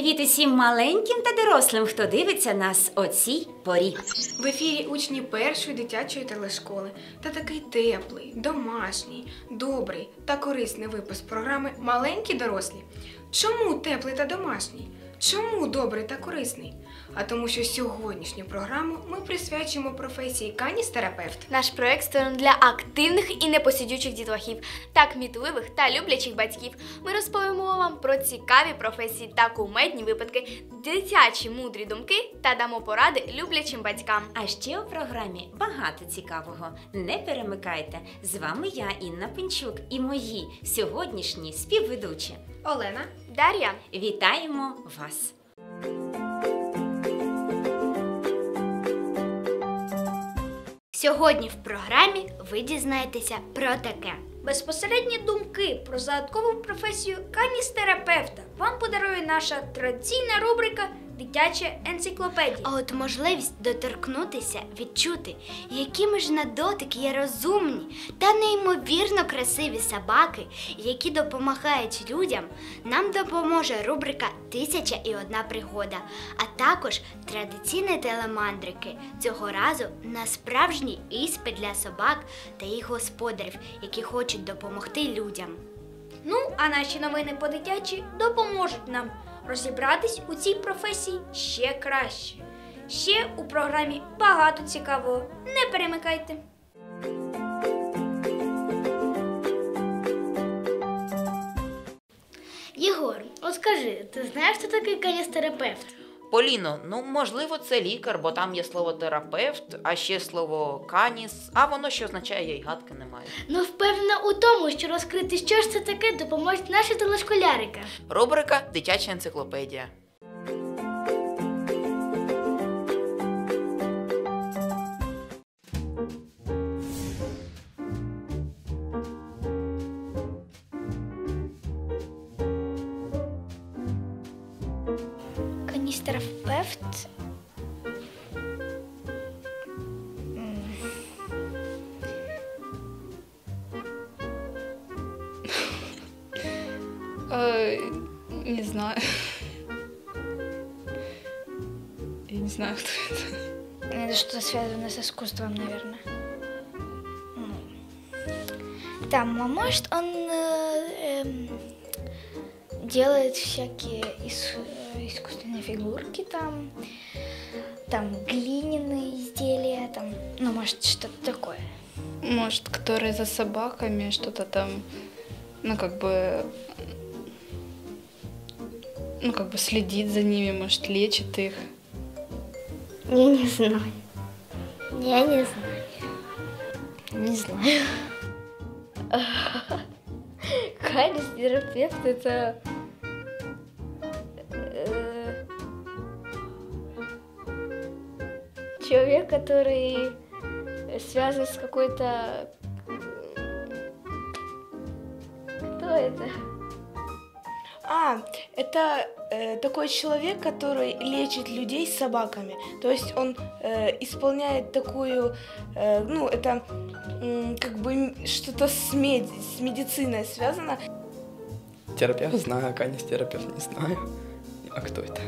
Привіт усім маленьким та дорослим, хто дивиться нас о цій порі. В ефірі учні першої дитячої телешколи та такий теплий, домашній, добрий та корисний випуск програми Маленькі дорослі. Чому теплий та домашній? Чому добрий та корисний? А тому, що сьогоднішню програму ми присвячуємо професії каністерапевт. Наш проект створений для активних і непосидючих дітлахів та кмітливих та люблячих батьків. Ми розповімо вам про цікаві професії та кумедні випадки, дитячі мудрі думки та дамо поради люблячим батькам. А ще у програмі багато цікавого. Не перемикайте. З вами я, Інна Пинчук, і мої сьогоднішні співведучі. Олена. Дар'я, Вітаємо вас! Сьогодні в програмі ви дізнаєтеся про таке. Безпосередні думки про загадкову професію каністерапевта вам подарує наша традиційна рубрика Дитяча енциклопедія. А от можливість доторкнутися, відчути, якими ж на дотик є розумні та неймовірно красиві собаки, які допомагають людям, нам допоможе рубрика Тисяча і одна пригода, а також традиційні телемандрики. Цього разу на справжній іспит для собак та їх господарів, які хочуть допомогти людям. Ну, а наші новини по дитячі допоможуть нам розібратись у цій професії ще краще. Ще у програмі багато цікавого. Не перемикайте. Єгор, от скажи, ти знаєш, хто такий каністерапевт? Поліно, ну можливо, це лікар, бо там є слово терапевт, а ще слово каніс, а воно що означає, я й гадки не маю. Ну, впевнена у тому, що розкрити, що ж це таке, допоможуть наші телешколярики. Рубрика Дитяча енциклопедія. Каністерапевт. Э, не знаю. Я не знаю, кто это. Это что-то связано с искусством, наверное. Там, а может, он э, эм, делает всякие э, искусственные фигурки там, там глиняные изделия, там, ну, может, что-то такое. Может, который за собаками что-то там, ну, как бы, ну, как бы следит за ними, может, лечит их. Я не знаю. Я не знаю. Не знаю. Канистерапевт это... Человек, который связан с какой-то... Кто это? А, это э, такой человек, который лечит людей с собаками. То есть он э, исполняет такую, э, ну, это м, как бы что-то с, мед- с медициной связано. Терапевт знаю, канистерапевт не знаю. А кто это?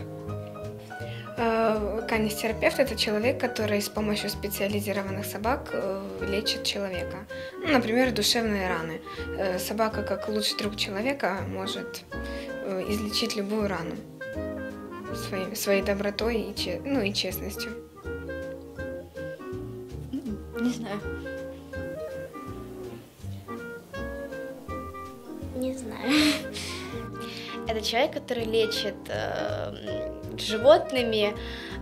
Э, Канистерапевт – это человек, который с помощью специализированных собак э, лечит человека. Ну, например, душевные раны. Э, Собака, как лучший друг человека, может излечить любую рану своей, своей добротой и, ну, и честностью. Не знаю. Не знаю. Это человек, который лечит э, животными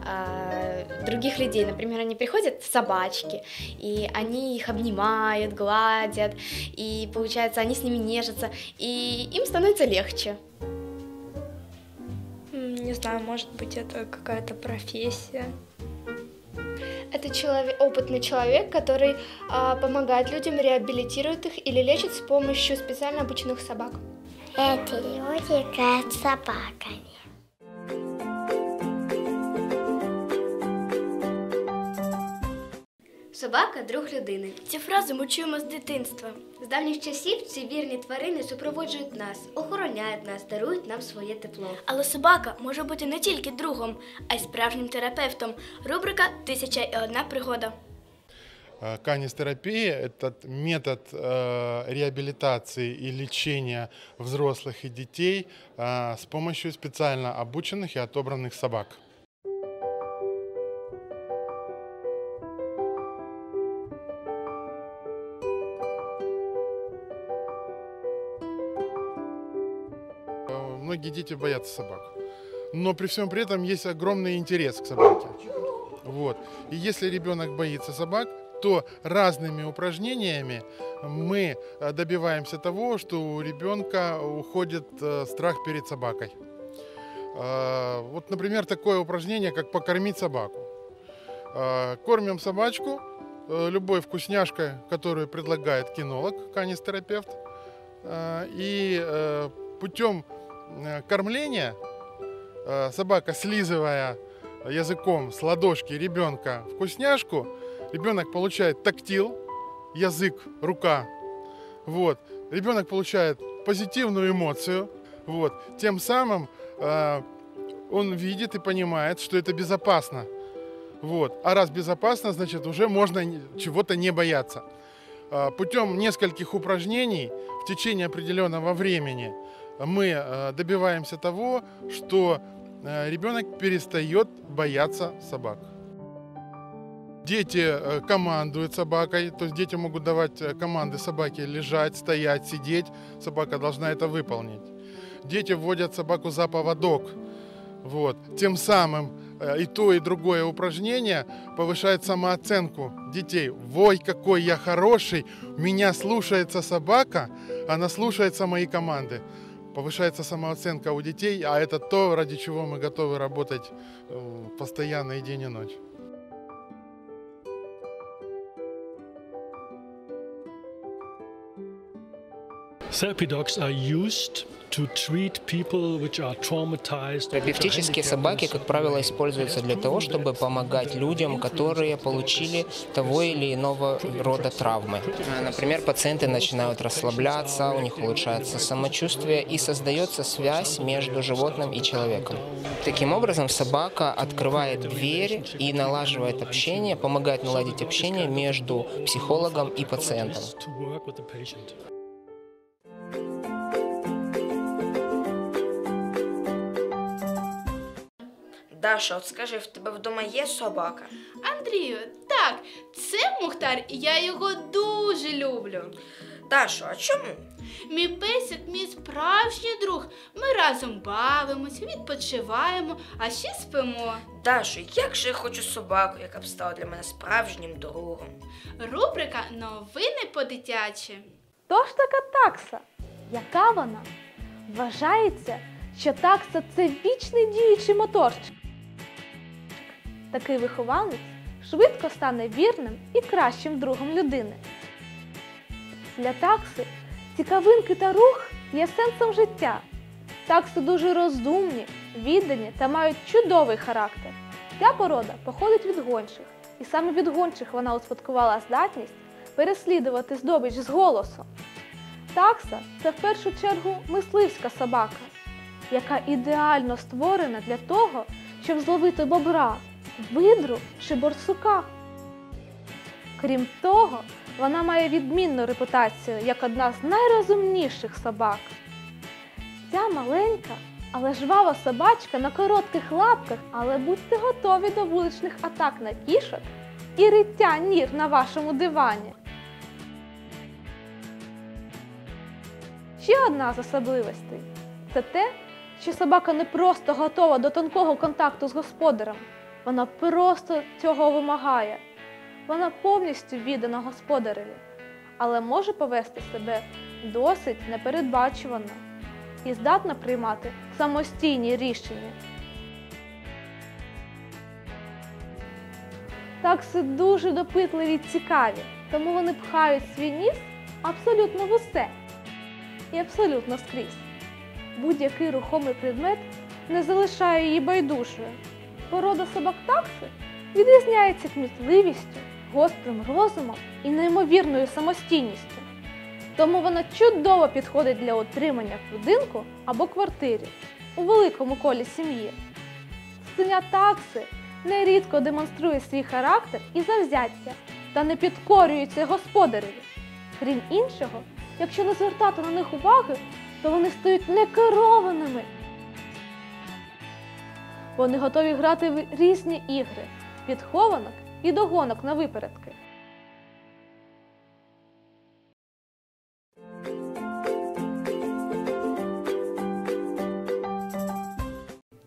э, других людей. Например, они приходят собачки, и они их обнимают, гладят, и получается, они с ними нежатся, и им становится легче. Не знаю, может быть, это какая-то профессия. Это человек, опытный человек, который а, помогает людям, реабилитирует их или лечит с помощью специально обученных собак. Эти люди играют с собаками. Собака друг людини. Ці фрази ми чуємо з дитинства. З давніх часів ці вірні тварини супроводжують нас, охороняють нас, дарують нам своє тепло. Але собака може бути не тільки другом, а й справжнім терапевтом. Рубрика Тисяча і одна пригода. Э, Канистерапия – это метод э, реабилитации и лечения взрослых и детей э, с помощью специально обученных и отобранных собак. Многие дети боятся собак. Но при всем при этом есть огромный интерес к собаке. Вот. И если ребенок боится собак, то разными упражнениями мы э, добиваемся того, что у ребенка уходит э, страх перед собакой. Э, Вот, например, такое упражнение, как покормить собаку. Кормим собачку любой вкусняшкой, которую предлагает кинолог, канистерапевт. И путем кормления собака, слизывая языком с ладошки ребенка вкусняшку, ребенок получает тактил, язык, рука. Вот. Ребенок получает позитивную эмоцию. Вот. Тем самым э, он видит и понимает, что это безопасно. Вот. А раз безопасно, значит уже можно чего-то не бояться. Э, Путем нескольких упражнений в течение определенного времени мы э, добиваемся того, что э, ребенок перестает бояться собак. Дети э, командуют собакой, то есть дети могут давать э, команды собаке лежать, стоять, сидеть. Собака должна это выполнить. Дети вводят собаку за поводок. Вот. Тем самым э, и то, и другое упражнение повышает самооценку детей. Вой, какой я хороший, меня слушается собака, она слушается мои команды. Повышается самооценка у детей, а это то, ради чего мы готовы работать постоянно и день и ночь. Терапевтические собаки, как правило, используются для того, чтобы помогать людям, которые получили того или иного рода травмы. Например, пациенты начинают расслабляться, у них улучшается самочувствие и создается связь между животным и человеком. Таким образом, собака открывает дверь и налаживает общение, помогает наладить общение между психологом и пациентом. Даша, от скажи, в тебе вдома є собака? Андрію, так, це Мухтар, і я його дуже люблю. Дашо, а чому? Мій песик мій справжній друг. Ми разом бавимось, відпочиваємо, а ще спимо. Дашо, як же я хочу собаку, яка б стала для мене справжнім другом. Рубрика Новини по-дитячі. Тож така такса. Яка вона? Вважається, що такса це вічний діючий моторчик. Такий вихованець швидко стане вірним і кращим другом людини. Для такси цікавинки та рух є сенсом життя. Такси дуже розумні, віддані та мають чудовий характер. Ця порода походить від гончих, і саме від гончих вона успадкувала здатність переслідувати здобич з голосом. Такса це в першу чергу мисливська собака, яка ідеально створена для того, щоб зловити бобра, видру чи борсука. Крім того, вона має відмінну репутацію як одна з найрозумніших собак. Ця маленька, але жвава собачка на коротких лапках, але будьте готові до вуличних атак на кішок і риття нір на вашому дивані. Ще одна з особливостей це те, що собака не просто готова до тонкого контакту з господарем, вона просто цього вимагає. Вона повністю віддана господареві, але може повести себе досить непередбачувано і здатна приймати самостійні рішення. Такси дуже допитливі й цікаві, тому вони пхають свій ніс абсолютно в усе і абсолютно скрізь. Будь-який рухомий предмет не залишає її байдужою. Порода собак такси відрізняється кмітливістю, гострим розумом і неймовірною самостійністю. Тому вона чудово підходить для отримання в будинку або квартирі у великому колі сім'ї. Цуценя такси нерідко демонструє свій характер і завзяття та не підкорюється господареві. Крім іншого, якщо не звертати на них уваги, то вони стають некерованими. Вони готові грати в різні ігри від хованок і до гонок на випередки.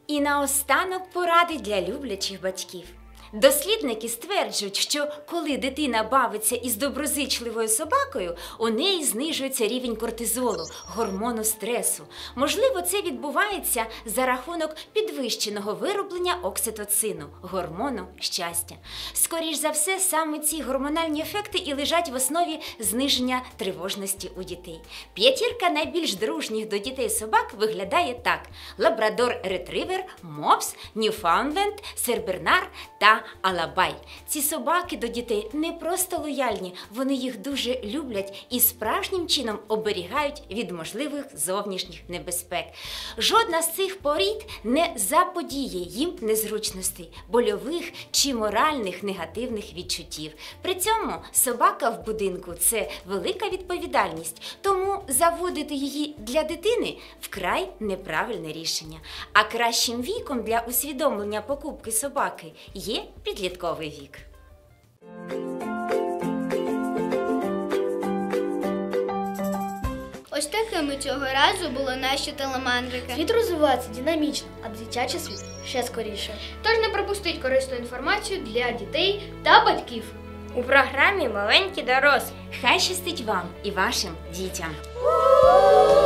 І наостанок поради для люблячих батьків. Дослідники стверджують, що коли дитина бавиться із доброзичливою собакою, у неї знижується рівень кортизолу, гормону стресу. Можливо, це відбувається за рахунок підвищеного вироблення окситоцину, гормону щастя. Скоріш за все, саме ці гормональні ефекти і лежать в основі зниження тривожності у дітей. П'ятірка найбільш дружніх до дітей собак виглядає так: лабрадор ретривер, мопс, ньюфаундленд, сербернар та алабай. Ці собаки до дітей не просто лояльні, вони їх дуже люблять і справжнім чином оберігають від можливих зовнішніх небезпек. Жодна з цих порід не заподіє їм незручностей, больових чи моральних негативних відчуттів. При цьому собака в будинку це велика відповідальність, тому заводити її для дитини вкрай неправильне рішення. А кращим віком для усвідомлення покупки собаки є підлітковий вік. Ось такими цього разу були наші телемандрики. Світ розвивається динамічно, а дитячий світ ще скоріше. Тож не пропустіть корисну інформацію для дітей та батьків. У програмі Маленькі дорослі. Хай щастить вам і вашим дітям. У-у-у!